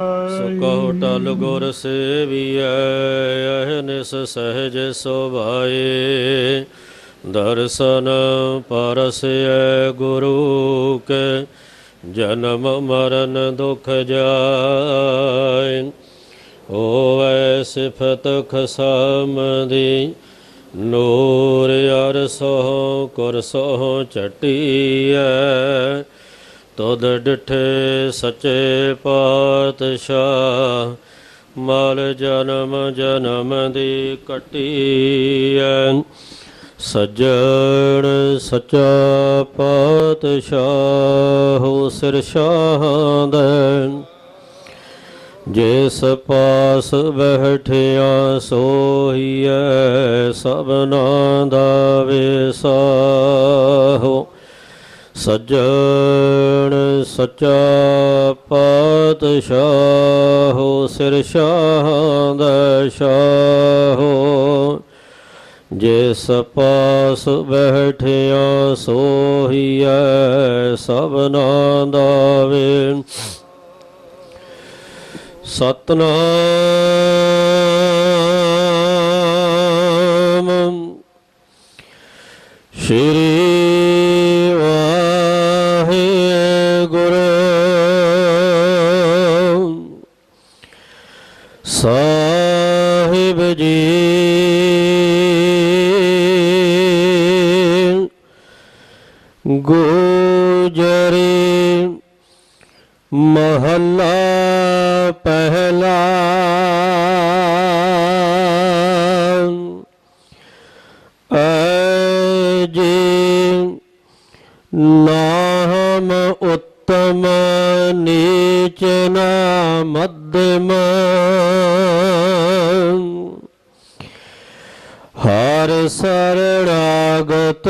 ਸੋ ਕਹੋ ਟਲ ਗੁਰ ਸੇਵੀਐ ਅਹਨਿਸ ਸਹਿਜ ਸੁਭਾਏ। ਦਰਸ਼ਨ ਪਰਸੈ ਗੁਰੂ ਕੇ, ਜਨਮ ਮਰਨ ਦੁਖ ਜਾਏ। ਹੋਵੈ ਸਿਫਤ ਖਸਮਦੀ, ਨੂਰ ਅਰਸੋ ਕੁਰਸੋ ਚਟੀਐ। ਤੁਧ ਡਿਠੇ ਸੱਚੇ ਪਾਤਸ਼ਾਹ, ਮਲ ਜਨਮ ਜਨਮ ਦੀ ਕਟੀਐ। ਸੱਜਣ ਸੱਚਾ ਪਾਤਸ਼ਾਹ ਹੋ ਸਿਰ ਸ਼ਾਹਦਨ ਜਿਸ ਪਾਸ ਬਹਿਠਿਆ ਸੋਹੀਐ, ਸਭਨਾ ਦਾ ਵਿਸਾਹੋ ਸੱਜਣ ਸੱਚਾ ਪਾਤਸ਼ਾਹ, ਸਿਰ ਸ਼ਾਹ ਦਾ ਸ਼ਾਹੋ ਜਿਸ ਪਾਸ ਬੈਠਿਆ ਸੋਹੀਐ ਸਭਨਾ ਦਾ ਸਤਨਾਮ। ਸ਼੍ਰੀ ਗੁਜਰੀ ਮਹੱਲਾ ਪਹਿਲਾ। ਅਜੀ ਨਾਮ ਉੱਤਮ ਨੀਚ ਨਾ ਮੱਧਮ। ਹਰ ਸਰਣਾਗਤ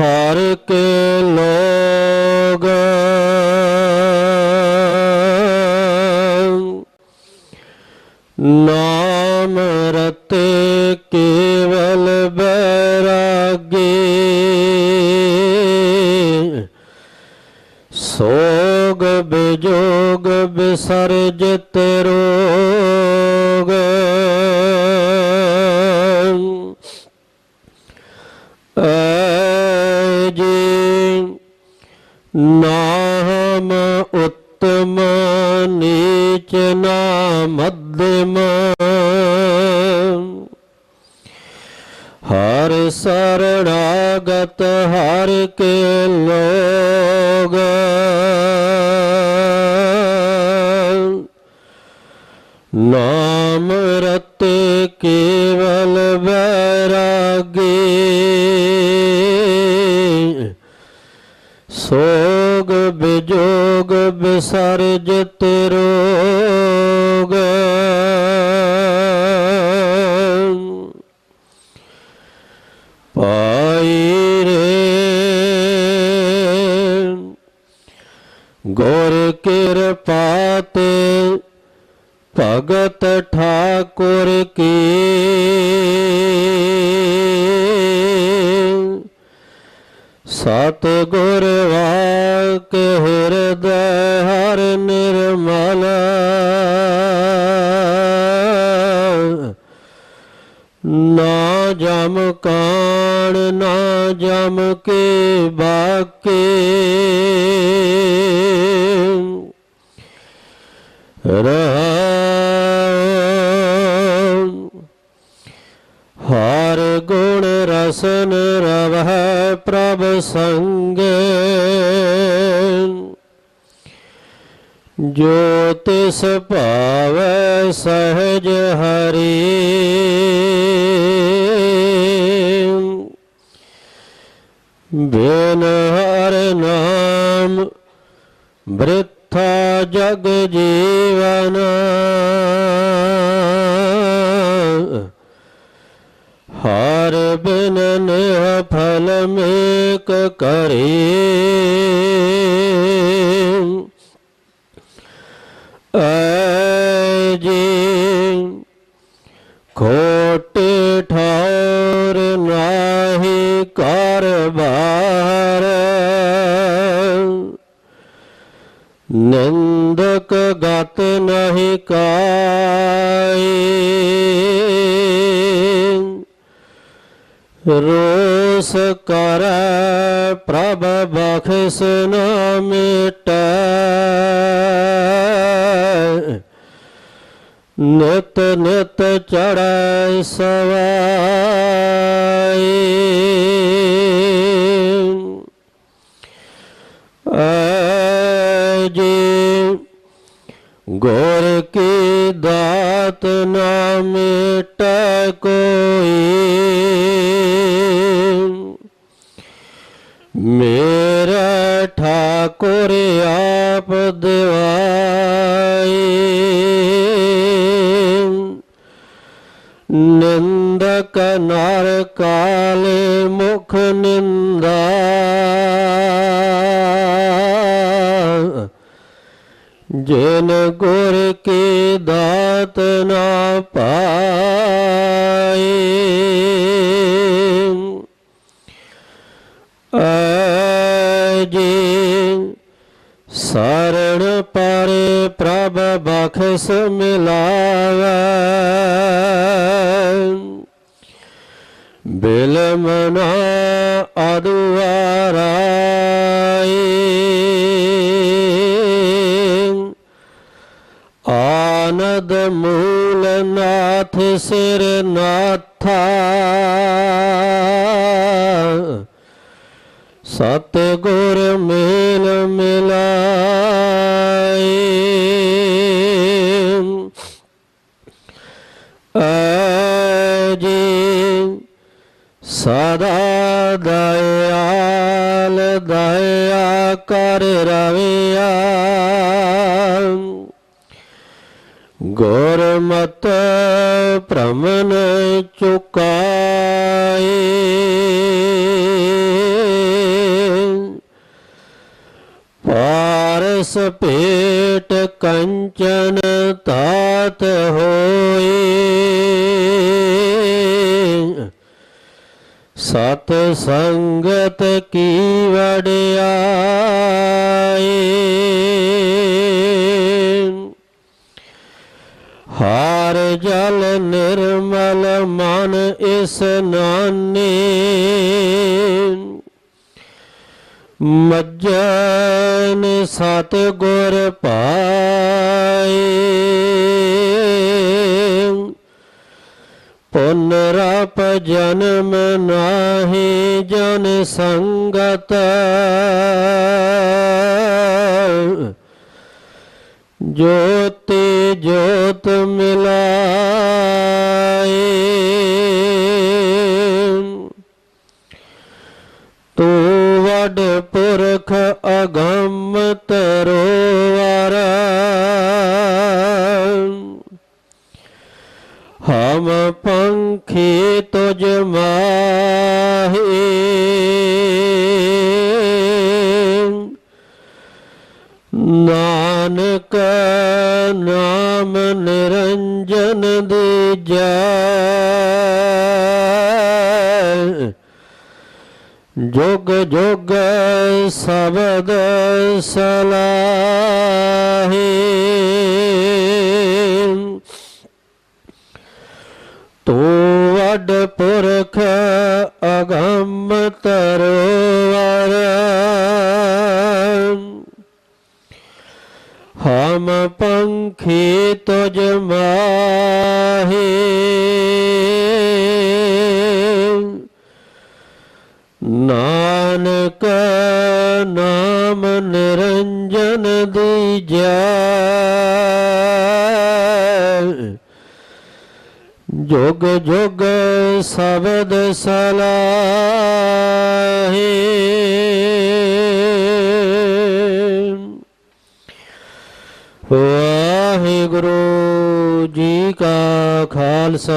ਹਰ ਕੇ ਲੋਗ। ਨਾਮ ਰਤੇ ਕੇਵਲ ਬੈਰਾਗੇ। ਸੋਗ ਬਿਜੋਗ ਬਿਸਰਜਿਤ ਕੇ ਲੋਗ। ਨਾਮ ਰਤ ਕੇਵਲ ਬੈਰਾਗੀ ਸੋਗ ਬਿਜੋਗ ਬਿਸਰਜਿਤ ਰੋਗ। ਭਗਤ ਠਾਕੁਰ ਕੀ। ਸਤ ਗੁਰ ਵਾਕ ਹਿਰਦੈ ਹਰ ਨਿਰਮਲ। ਨਾ ਜਮ ਕਾਣ, ਨਾ ਜਮ ਕੇ ਬਾਕੇ। ਰਹਾਉ ਜੋ ਤਿਸ ਭਾਵੈ ਸਹਜ ਹਰੀ। ਬਿਨ ਹਰ ਨਾਮ ਬ੍ਰਿਥਾ ਜਗ ਜੀਵਨ। ਰੋਸ ਕਰ ਪ੍ਰਭ ਬਖਸ਼ ਨ ਮਿਟੈ। ਨਿਤ ਨਿਤ ਚੜੈ ਸਵਾਈ ਅਜੀ ਗੁਰ ਕੀ ਦਾਤ ਨਾ ਮਿਟੈ। ਕੋਈ ਮੇਰਾ ਠਾਕੁਰ ਆਪ ਦਿਵਾਈ ਨਿੰਦਕ ਨਰ ਕਾਲੇ ਮੁਖ ਨਿੰਦਾ ਜਿਨ ਗੁਰ ਕੀ ਦਾਤ ਨਾ ਪਾਈ ਅਜੀ ਸਰਣ ਪਰੇ ਪ੍ਰਭ ਬਖਸ ਮਿਲਾ ਆਨੰਦ ਮੂਲ ਨਾਥ ਸਿਰ ਨਾਥਾ। ਸਤ ਗੁਰ ਮੇਲ ਮਿਲਾਈ ਅਜੀ ਸਦਾ ਦਇਆਲ ਦਇਆ ਕਰ ਰਾ ਗੁਰਮਤ ਭ੍ਰਮਨ ਚੁਕਾਏ। ਪਾਰਸ ਭੇਟ ਕੰਚਨ ਤਾਤ ਹੋਏ। ਸਤ ਸੰਗਤ ਜਲ ਨਿਰਮਲ ਮਨ ਇਸਨਾਨੇ ਮੱਜਨ ਸਤ ਗੁਰ ਪਾਏ ਪੁਨਰਪ ਜਨਮ ਨਾਹੀ ਜਨ ਸੰਗਤ। ਜੋਤੀ ਜੋਤ ਮਿਲਾਏ। ਤੂੰ ਵਡ ਪੁਰਖ ਅਗੰਮ ਤਰੋਵਰ ਹਮ ਪੰਖੀ ਤੁਜ ਮਾਹੀ। ਨਾਨਕ ਨਾਮ ਨਿਰੰਜਨ ਦੀਜੈ। ਜੁਗ ਜੁਗ ਸਬਦ ਸਲਾਹੀ। ਵਾਹਿਗੁਰੂ ਜੀ ਕਾ ਖਾਲਸਾ।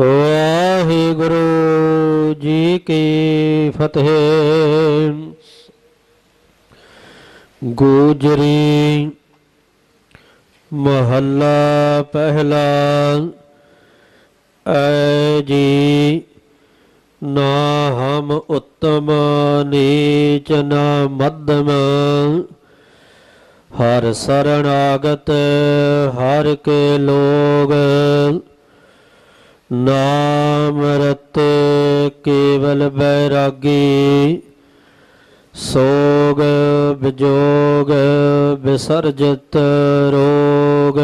ਵਾਹਿਗੁਰੂ ਜੀ ਕੀ ਫਤਿਹ। ਗੋਜਰੀ ਮਹੱਲਾ ਪਹਿਲਾ। ਐ ਜੀ ਨਾ ਹਮ ਉੱਤਮ ਨੀਚ ਨਾ ਮੱਧਮ। ਹਰ ਸਰਣਾਗਤ ਹਰ ਕੇ ਲੋਗ। ਨਾਮ ਰਤੇ ਕੇਵਲ ਬੈਰਾਗੀ ਸੋਗ ਵਿਜੋਗ ਵਿਸਰਜਿਤ ਰੋਗ।